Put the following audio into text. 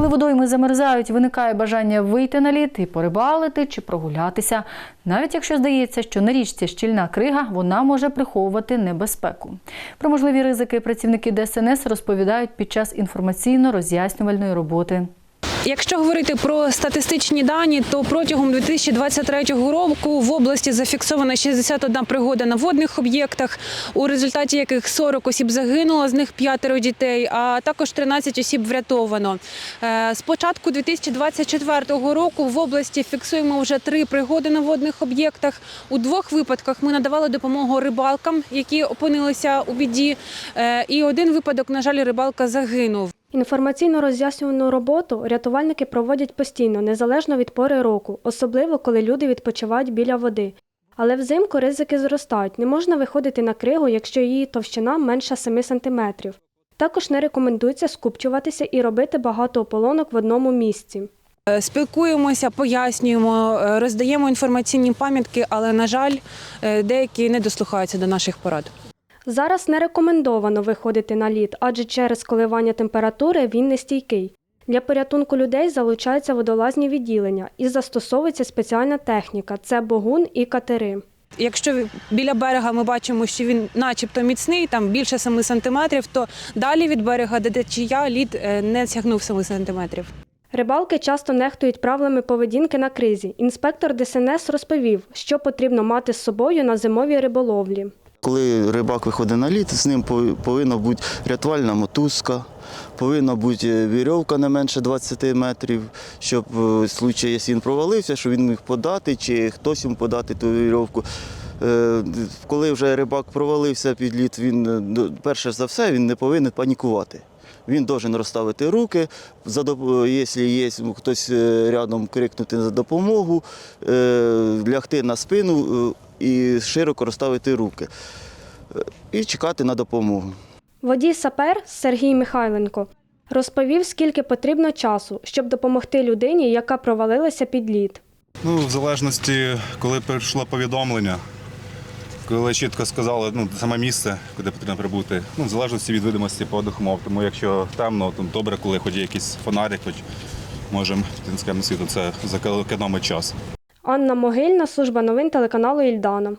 Коли водойми замерзають, виникає бажання вийти на лід і порибалити чи прогулятися. Навіть якщо здається, що на річці щільна крига, вона може приховувати небезпеку. Про можливі ризики працівники ДСНС розповідають під час інформаційно-роз'яснювальної роботи. Якщо говорити про статистичні дані, то протягом 2023 року в області зафіксовано 61 пригода на водних об'єктах, у результаті яких 40 осіб загинуло, з них п'ятеро дітей, а також 13 осіб врятовано. Е, З початку 2024 року в області фіксуємо вже три пригоди на водних об'єктах. У двох випадках ми надавали допомогу рибалкам, які опинилися у біді. Е, І один випадок, на жаль, рибалка загинув. Інформаційно-роз'яснювальну роботу рятувальники проводять постійно, незалежно від пори року, особливо коли люди відпочивають біля води. Але взимку ризики зростають. Не можна виходити на кригу, якщо її товщина менша 7 см. Також не рекомендується скупчуватися і робити багато ополонок в одному місці. Е, Спілкуємося, пояснюємо, е, роздаємо інформаційні пам'ятки, але, на жаль, е, деякі не дослухаються до наших порад. Зараз не рекомендовано виходити на лід, адже через коливання температури він нестійкий. Для порятунку людей залучаються водолазні відділення і застосовується спеціальна техніка це богун і катери. Якщо біля берега ми бачимо, що він начебто міцний, там більше 7 сантиметрів, то далі від берега, де течія, лід е, не сягнув 7 сантиметрів. Рибалки часто нехтують правилами поведінки на кризі. Інспектор ДСНС розповів, що потрібно мати з собою на зимовій риболовлі. Коли рибак виходить на лід, з ним повинна бути рятувальна мотузка, повинна бути е, вірьовка не менше 20 метрів, щоб е, в случаї, якщо він провалився, щоб він міг подати, чи хтось йому подати ту вірьовку. Е, Коли вже рибак провалився під лід, він перше за все він не повинен панікувати. Він повинен розставити руки, якщо є хтось рядом крикнути за допомогу, лягти на спину і широко розставити руки і чекати на допомогу. Водій сапер Сергій Михайленко розповів, скільки потрібно часу, щоб допомогти людині, яка провалилася під лід. Ну, в залежності, коли прийшло повідомлення, коли чітко сказали ну, саме місце, куди потрібно прибути, ну, в залежності від видимості погодних умов. Тому якщо темно, то добре, коли хоч є якийсь фонарик, хоч можемо світу, це зекономить час. Анна Могильна, служба новин телеканалу Ільдана.